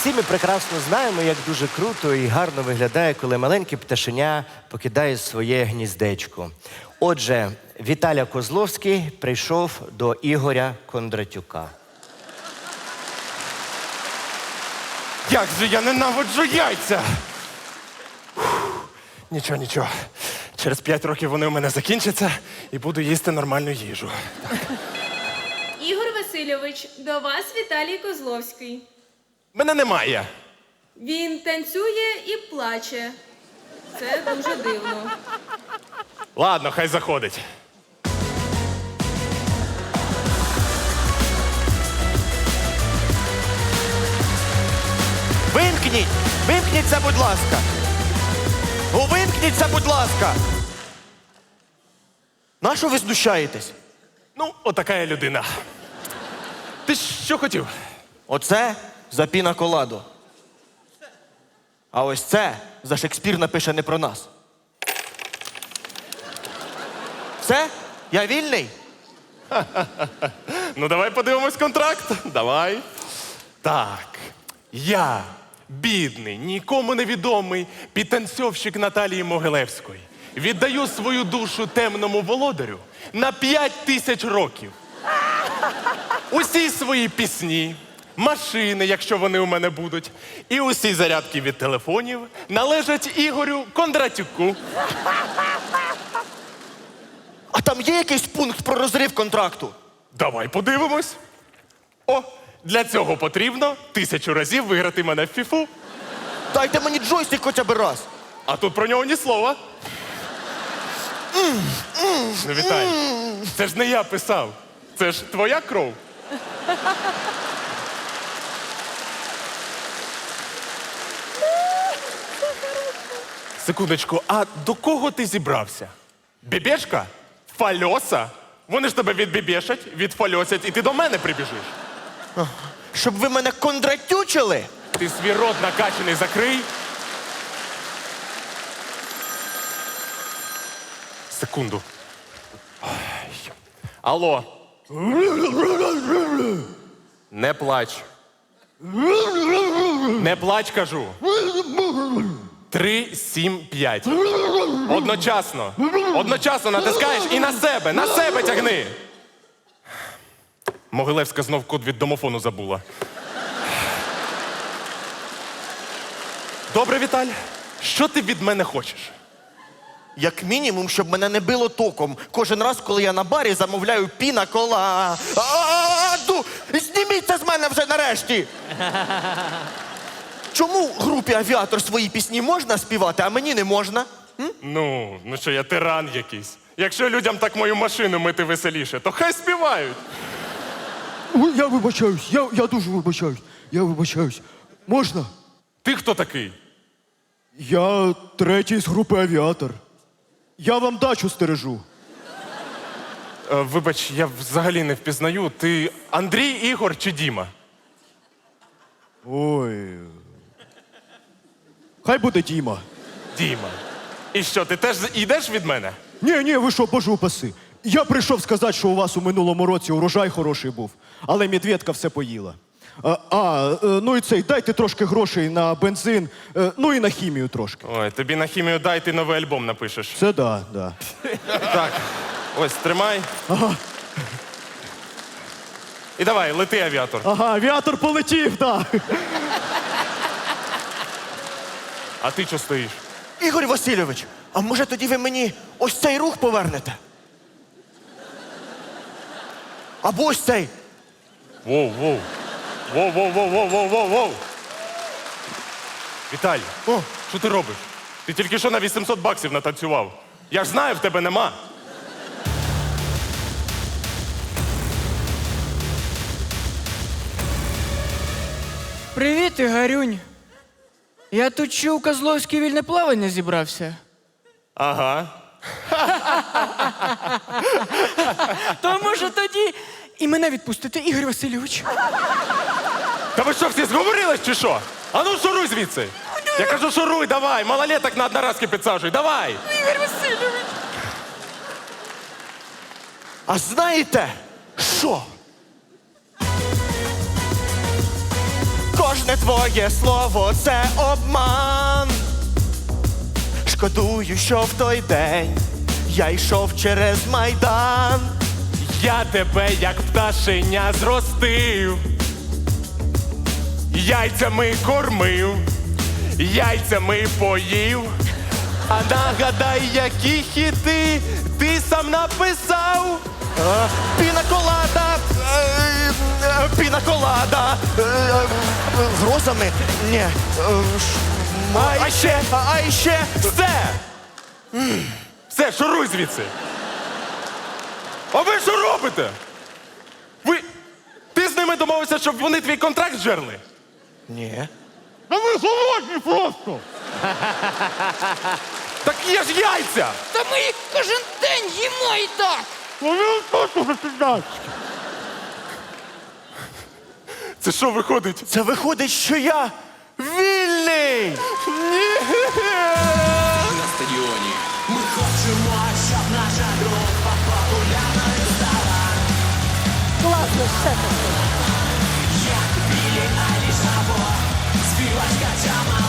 Всі ми прекрасно знаємо, як дуже круто і гарно виглядає, коли маленьке пташеня покидає своє гніздечко. Отже, Віталя Козловський прийшов до Ігоря Кондратюка. Як же я ненавиджу яйця! Фух, Нічого, нічого. Через п'ять років вони у мене закінчаться і буду їсти нормальну їжу. Ігор Васильович, до вас Віталій Козловський. Мене немає. Він танцює і плаче. Це дуже дивно. Ладно, хай заходить. Вимкніть! Вимкніться, будь ласка! Ну, вимкніться, будь ласка! Нащо ви знущаєтесь? Ну, отака я людина. Ти що хотів? Оце за піна коладу. А ось це за Шекспір напише не про нас. Все? Я вільний? Ну, давай подивимось контракт. Давай. Так. Я, бідний, нікому не відомий підтанцьовщик Наталії Могилевської. Віддаю свою душу темному володарю на п'ять тисяч років. Усі свої пісні, машини, якщо вони у мене будуть, і усі зарядки від телефонів належать Ігорю Кондратюку. А там є якийсь пункт про розрив контракту? Давай подивимось. О, для цього потрібно тисячу разів виграти мене в фіфу. Дайте мені джойстик хоча б раз. А тут про нього ні слова. Ну, вітай. Це ж не я писав. Це ж твоя кров. Секундочку, а до кого ти зібрався? Бібешка? Фальоса? Вони ж тебе відбібешать, відфальосять, і ти до мене прибіжиш. Щоб ви мене кондратючили? Ти свій рот накачаний закрий. Секунду. Ай. Алло. Не плач. Не плач, кажу. Три, сім, п'ять. Одночасно. Одночасно натискаєш і на себе, на себе тягни. Могилевська знов код від домофону забула. Добре, Віталь. Що ти від мене хочеш? Як мінімум, щоб мене не било током. Кожен раз, коли я на барі замовляю піна кола. Зніміться з мене вже нарешті! Чому групі авіатор свої пісні можна співати, а мені не можна? Ну, ну що я тиран якийсь. Якщо людям так мою машину мити веселіше, то хай співають. Ой, Я вибачаюсь, я, я дуже вибачаюсь. Я вибачаюсь. Можна? Ти хто такий? Я третій з групи авіатор. Я вам дачу стережу. Е, вибач, я взагалі не впізнаю. Ти Андрій, Ігор чи Діма? Ой. Хай буде Діма. Діма. І що, ти теж йдеш від мене? Ні, ні, ви що, боже упаси. Я прийшов сказати, що у вас у минулому році урожай хороший був, але медведка все поїла. А, а е, ну і цей, дайте трошки грошей на бензин, е, ну і на хімію трошки. Ой, тобі на хімію дай, ти новий альбом напишеш. Це да, да. Так, ось тримай. Ага, І давай, лети авіатор. ага, авіатор полетів, да. А ти що стоїш? Ігор Васильович, а може тоді ви мені ось цей рух повернете? Або ось цей. Воу, воу. Воу, воу, воу, воу, воу, воу, воу. Віталь, О. що ти робиш? Ти тільки що на 800 баксів натанцював. Я ж знаю, в тебе нема. Привіт, Ігорюнь. Я тут чув, Козловський вільне плавання зібрався. Ага. То може тоді і мене відпустите, Ігор Васильович. Та ви що, всі зговорились чи що? А ну шуруй звідси. Я кажу, шуруй, давай, малолеток на одноразки підсаджуй, давай. Ігор Васильович. А знаєте що? Кожне твоє слово це обман. Шкодую, що в той день я йшов через майдан. Я тебе, як пташеня, зростив, яйцями кормив, яйцями поїв. А нагадай, які хіти ти сам написав. Е, Піна колада, е, е, піна колада, е, грозами. Ні. А ще, а ще. Все! Все, шуруй звідси. А ви що робите? Ви. Ти з ними домовився, щоб вони твій контракт жерли? Ні. А ви голодні просто! Так є ж яйця! Та ми їх кожен день їмо і так. Це що виходить? Це виходить, що я вільний! на стадіоні. Ми хочемо, щоб наша група популярною стала. Класно, все так. Як Білі Айліш або співачка Джама.